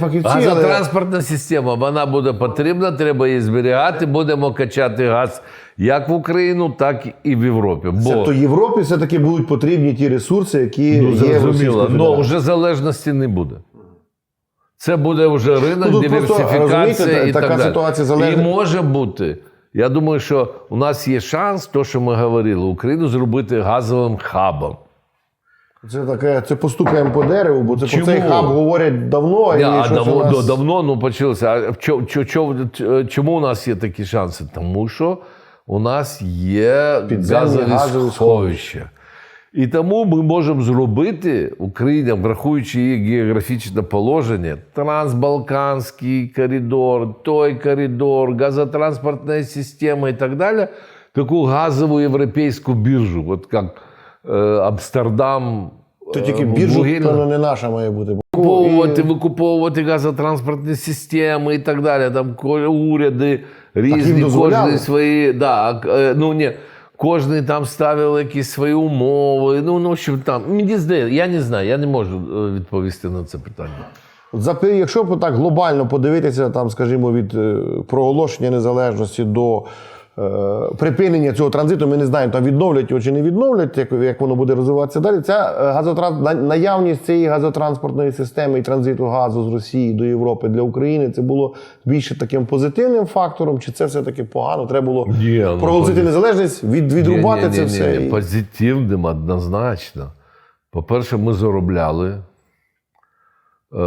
фахівці, але Газотранспортна система, вона буде потрібна, треба її зберігати. Будемо качати газ як в Україну, так і в Європі. Бо тобто Європі все-таки будуть потрібні ті ресурси, які ну, є зрозуміло, Російської але вже залежності не буде. Це буде вже ринок, Ну, диверсифікація і така так далі. ситуація залежить- І може бути. Я думаю, що у нас є шанс, то, що ми говорили, Україну зробити газовим хабом. Це таке, це постукаємо по дереву, бо це Чому? про цей хаб говорять давно. І а щось у давно, нас... давно ну, почалося. А чо, чо, чо, чо- чому у нас є такі шанси? Тому що у нас є Підземні газові газові сховища. І тому ми можемо зробити Україна, врахуючи її географічне положення, трансбалканський коридор, той коридор, газотранспортна система і так далі, таку газову європейську біржу, от як е, Амстердам. То тільки е, біржа, певно, не наша має бути. Викуповувати, викуповувати газотранспортні системи і так далі. Там уряди різні, кожен свої. Да, е, ну, ні, кожен там ставив якісь свої умови. Ну, ну, що там. Мені здається, я не знаю, я не можу е, відповісти на це питання. За якщо так глобально подивитися, там, скажімо, від проголошення незалежності до припинення цього транзиту, ми не знаємо, там відновлять його чи не відновлять, як, як воно буде розвиватися далі. Ця е, газотранс... наявність цієї газотранспортної системи і транзиту газу з Росії до Європи для України це було більше таким позитивним фактором, чи це все-таки погано? Треба було Ні, ну, проголосити незалежність, від, відрубати Ні, це ні, все. Ні, ні, Позитивним однозначно. По-перше, ми заробляли. Е,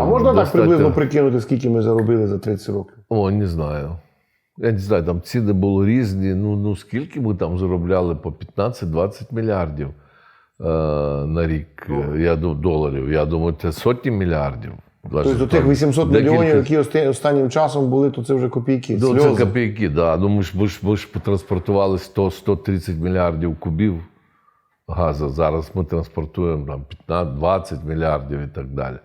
А можна так приблизно прикинути, скільки ми заробили за 30 років? О, не знаю. Я не знаю, там ціни були різні. Ну, ну скільки ми там заробляли по 15-20 мільярдів е, на рік е, я, доларів. Я думаю, це сотні мільярдів. Тобто до тих 800 мільйонів, які останнім часом були, то це вже копійки. Ну, це копійки, да. Ну, ми ж, ми ж, ми ж потранспортували 100-130 мільярдів кубів газу. Зараз ми транспортуємо там 15-20 мільярдів і так далі.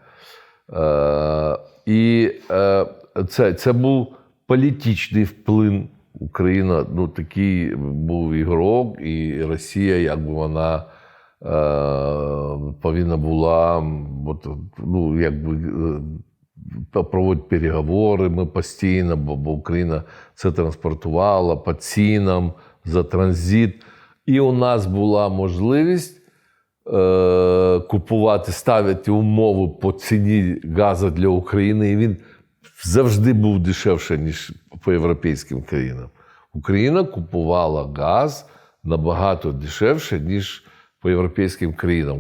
Е, і е, це, це був політичний вплив. Україна, ну такий був ігрок, і Росія, якби вона е, повинна була от, ну, якби, е, проводити переговори ми постійно, бо, бо Україна це транспортувала по цінам за транзит. І у нас була можливість е, купувати, ставити умови по ціні газу для України, і він завжди був дешевше, ніж по європейським країнам. Україна купувала газ набагато дешевше, ніж по європейським країнам.